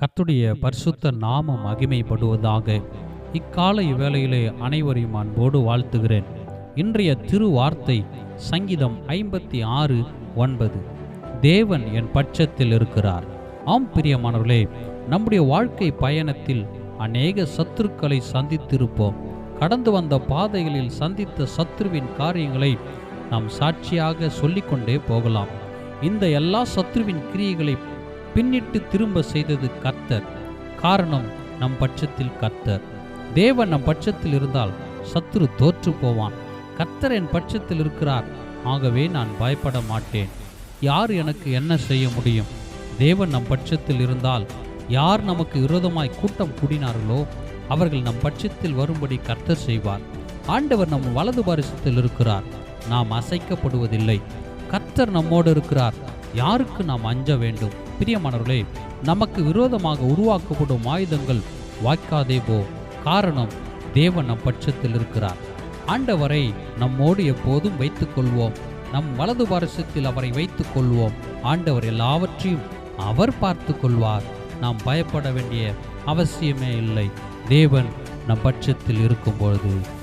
கர்த்துடைய பரிசுத்த நாமம் மகிமைப்படுவதாக இக்காலை வேளையிலே அனைவரையும் அன்போடு வாழ்த்துகிறேன். இன்றைய திருவார்த்தை சங்கீதம் ஐம்பத்தி ஆறு ஒன்பது. தேவன் என் பட்சத்தில் இருக்கிறார். ஆம் பிரியமானவர்களே நம்முடைய வாழ்க்கை பயணத்தில் அநேக சத்துருக்களை சந்தித்திருப்போம். கடந்து வந்த பாதைகளில் சந்தித்த சத்ருவின் காரியங்களை நாம் சாட்சியாக சொல்லிக்கொண்டே போகலாம். இந்த எல்லா சத்ருவின் கிரியைகளை பின்னிட்டு திரும்ப செய்தது கர்த்தர். காரணம் நம் பட்சத்தில் கர்த்தர். தேவன் நம் பட்சத்தில் இருந்தால் சத்துரு தோற்று போவான். கர்த்தர் என் பட்சத்தில் இருக்கிறார். ஆகவே நான் பயப்பட மாட்டேன். யார் எனக்கு என்ன செய்ய முடியும்? தேவன் நம் பட்சத்தில் இருந்தால் யார் நமக்கு விரோதமாய் கூட்டம் கூடினார்களோ அவர்கள் நம் பட்சத்தில் வரும்படி கர்த்தர் செய்வார். ஆண்டவர் நம் வலது பரிசத்தில் இருக்கிறார். நாம் அசைக்கப்படுவதில்லை. கர்த்தர் நம்மோடு இருக்கிறார். யாருக்கு நாம் அஞ்ச வேண்டும்? பிரியமானவர்களே நமக்கு விரோதமாக உருவாக்கப்படும் ஆயுதங்கள் வாய்க்காதே போ. காரணம் தேவன் நம் பட்சத்தில் இருக்கிறார். ஆண்டவரை நம்மோடு எப்போதும் வைத்துக் கொள்வோம் நம் வலது பாரசத்தில் அவரை வைத்துக் கொள்வோம் ஆண்டவர் எல்லாவற்றையும் அவர் பார்த்து கொள்வார் நாம் பயப்பட வேண்டிய அவசியமே இல்லை. தேவன் நம் பட்சத்தில் இருக்கும் பொழுது